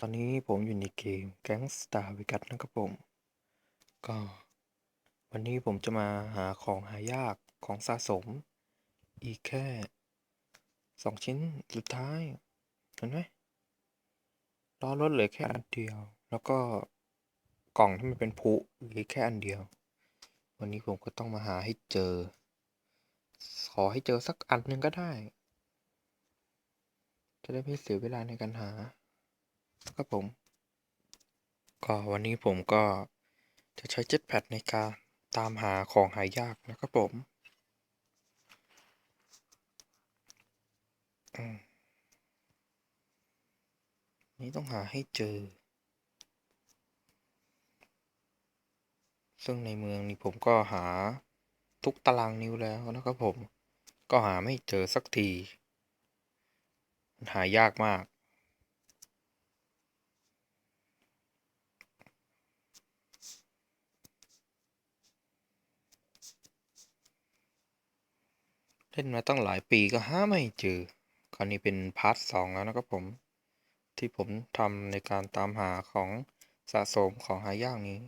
ตอนนี้ผมอยู่ในเกม Gangstar Vegas นะครับผม ก็ วันนี้ผมจะมาหาของหายากของสะสม อีกแค่สองชิ้นสุดท้าย เห็นไหมล้อรถเหลือแค่อันเดียว แล้วก็กล่องที่มันเป็นผุเหลือแค่อันเดียว วันนี้ผมก็ต้องมาหาให้เจอ ขอให้เจอสักอันหนึ่งก็ได้ จะได้ไม่เสียเวลาในการหา ครับผม ก็วันนี้ผมก็จะใช้เจ็ตแพดในการตามหาของหายากนะครับผมอืมนี่ต้องหาให้เจอ ซึ่งในเมืองนี้ผมก็หาทุกตารางนิ้วแล้วนะครับผม ก็หาไม่เจอสักทีมันหายากมาก เล่นมาตั้งหลายปีก็หาไม่เจอ คราวนี้เป็นพาร์ทสองแล้วนะครับผม ที่ผมทำในการตามหาของสะสมของหายากนี้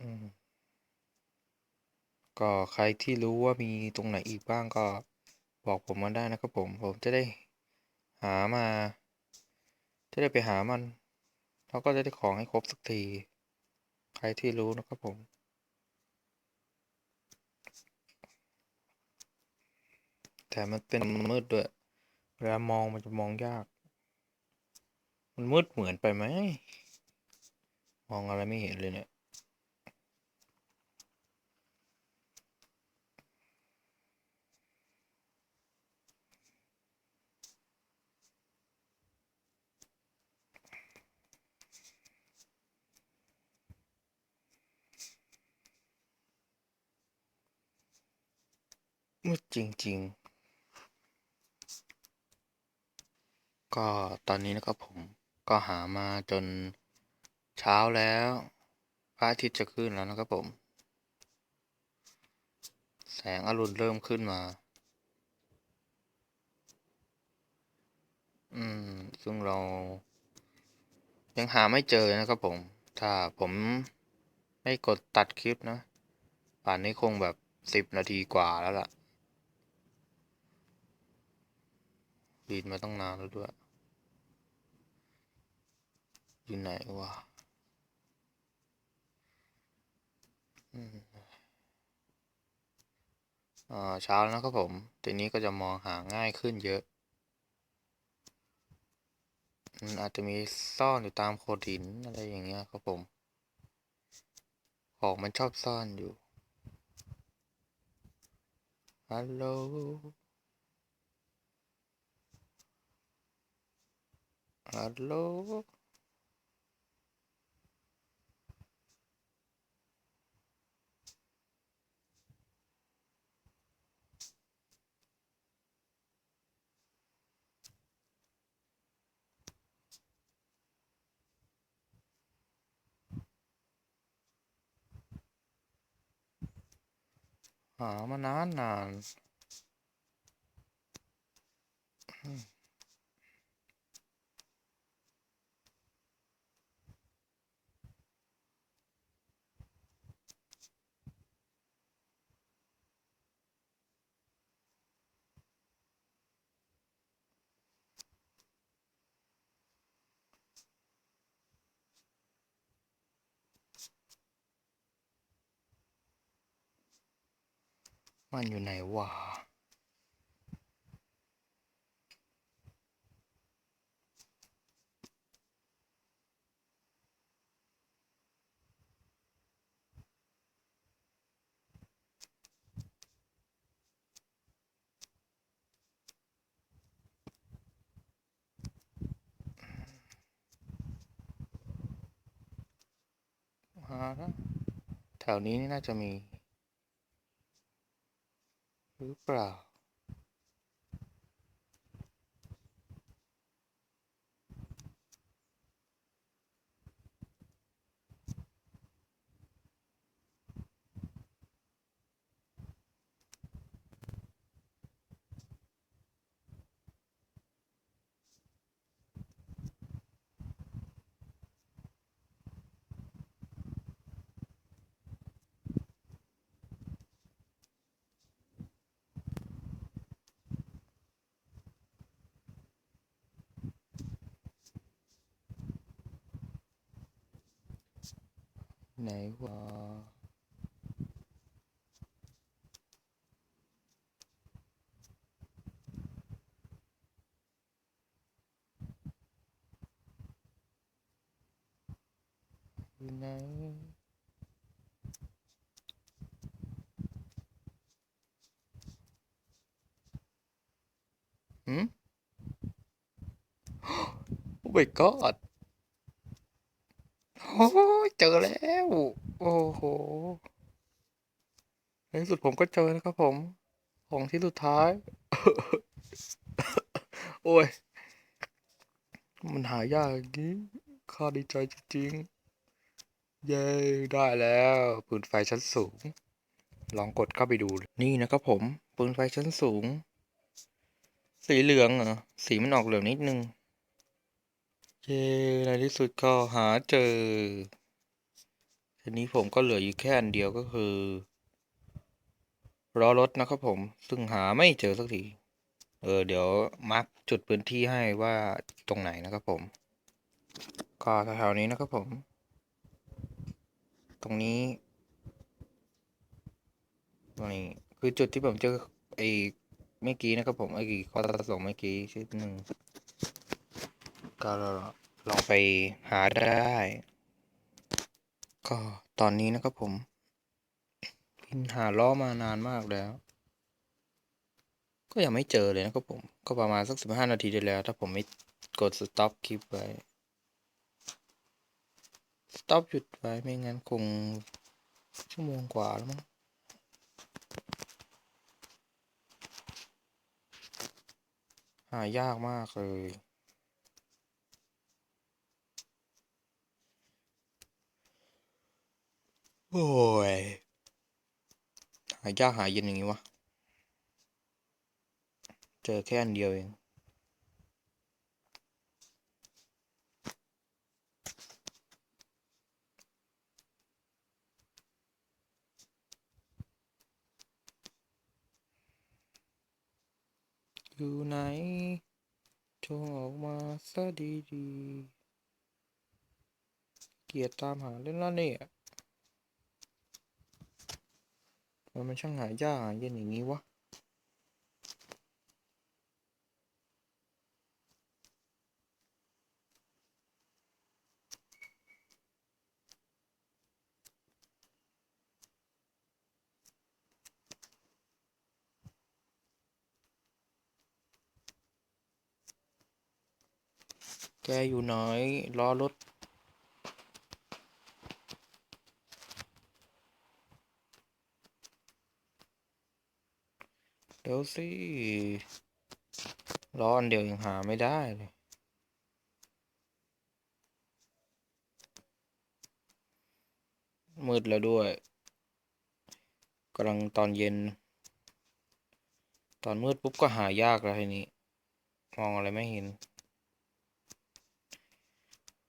อืมก็ใครที่รู้ว่ามีตรงไหนอีกบ้างก็บอกผมมาได้นะครับผม ผมจะได้หามา จะได้ไปหามัน แล้วก็จะได้ของให้ครบสักที ใครที่รู้นะครับผม แต่มันเป็นมืดด้วยเวลามองมันจะมองยาก มันมืดเหมือนไปไหม มองอะไรไม่เห็นเลยเนี่ย มืดจริง ๆ ก็ตอนนี้นะครับผมก็หามาจนเช้าแล้วพระอาทิตย์จะขึ้นแล้วนะครับผม แสงอรุณเริ่มขึ้นมา อืม ซึ่งเรา ยังหาไม่เจอนะครับผม ถ้าผมไม่กดตัดคลิปนะ ป่านนี้คงแบบสิบนาทีกว่าแล้วล่ะบินมาตั้งนานแล้วด้วย อยู่ไหนวะอ่าเช้าแล้วนะครับผม ทีนี้ก็จะมองหาง่ายขึ้นเยอะมันอาจจะมีซ่อนอยู่ตามโขดหินอะไรอย่างเงี้ยครับผม ของมันชอบซ่อนอยู่ ฮัลโหลฮัลโหล หามานานนาน มันอยู่ไหนวะาแล้วแถวนี้นี่น่าจะมี ห ไหนวะอยู่ไหนหืมโอ้ my god โอ้เจอแล้ว โอ้โห ในที่สุดผมก็เจอนะครับผม ของที่สุดท้าย โอ้ย มันหายากอย่างนี้ข้าดีใจจริงๆ เย้ได้แล้วปืนไฟชั้นสูง ลองกดเข้าไปดู นี่นะครับผมปืนไฟชั้นสูง สีเหลืองเหรอสีมันออกเหลืองนิดนึง เย้ในที่สุดก็หาเจอ ทีนี้ผมก็เหลืออยู่แค่อันเดียวก็คือล้อรถนะครับผม ซึ่งหาไม่เจอสักที เออ เดี๋ยวมาร์กจุดพื้นที่ให้ว่าตรงไหนนะครับผม ก็แถวๆนี้นะครับผม ตรงนี้ ตรงนี้ คือจุดที่ผมเจอไอ้เมื่อกี้นะครับผม ไอ้กี่ข้อส่งเมื่อกี้ชิ้นหนึ่ง ก็ลองไปหาได้ ก็ตอนนี้นะครับผมพินหาล้อมานานมากแล้ว ก็ยังไม่เจอเลยนะครับผม ก็ประมาณสักสิบห้านาทีได้แล้ว ถ้าผมไม่กด stop คลิปไว้ stop หยุดไว้ไม่งั้นคงชั่วโมงกว่าแล้วมั้งหายากมากเลย โอ้ย หายากหาเย็นอย่างนี้วะ เจอแค่อันเดียวเอง อยู่ไหนจงออกมาซะดีๆ เกลียดตามหาเล่นแล้วเนี่ย ทำไมมันช่างหายากหาเย็นอย่างนี้วะแกอยู่ไหนรอรถ เดี๋ยว สิรออันเดียวยังหาไม่ได้เลยมืดแล้วด้วยกำลังตอนเย็น ตอนมืดปุ๊บก็หายากแล้วทีนี้ มองอะไรไม่เห็น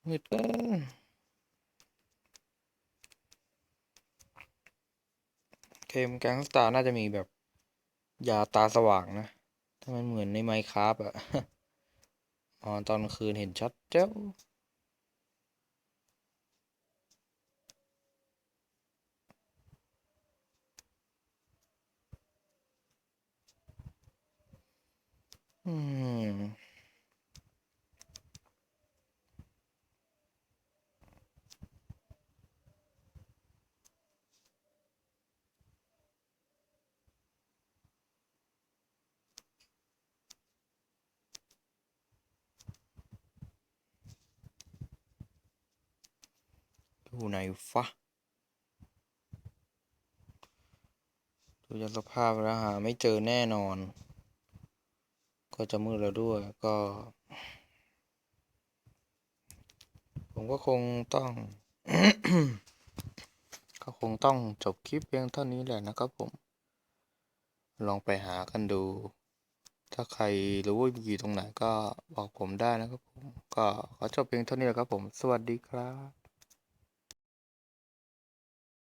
มืดเกินเกมแก๊งสตาร์น่าจะมีแบบ ยาตาสว่างนะถ้ามันเหมือนในไมค์คราฟอะอ๋อตอนคืนเห็นชัดเจ้าอืม ดูไหนฟะดูจากสภาพแล้วหาไม่เจอแน่นอน ก็จะมืดแล้วด้วยก็ ผมก็คงต้อง ก็คงต้องจบคลิปเพียงเท่านี้แหละนะครับผม ลองไปหากันดู ถ้าใครรู้ว่าอยู่ตรงไหนก็บอกผมได้นะครับผม ก็ขอจบเพียงเท่านี้แหละครับผม สวัสดีครับ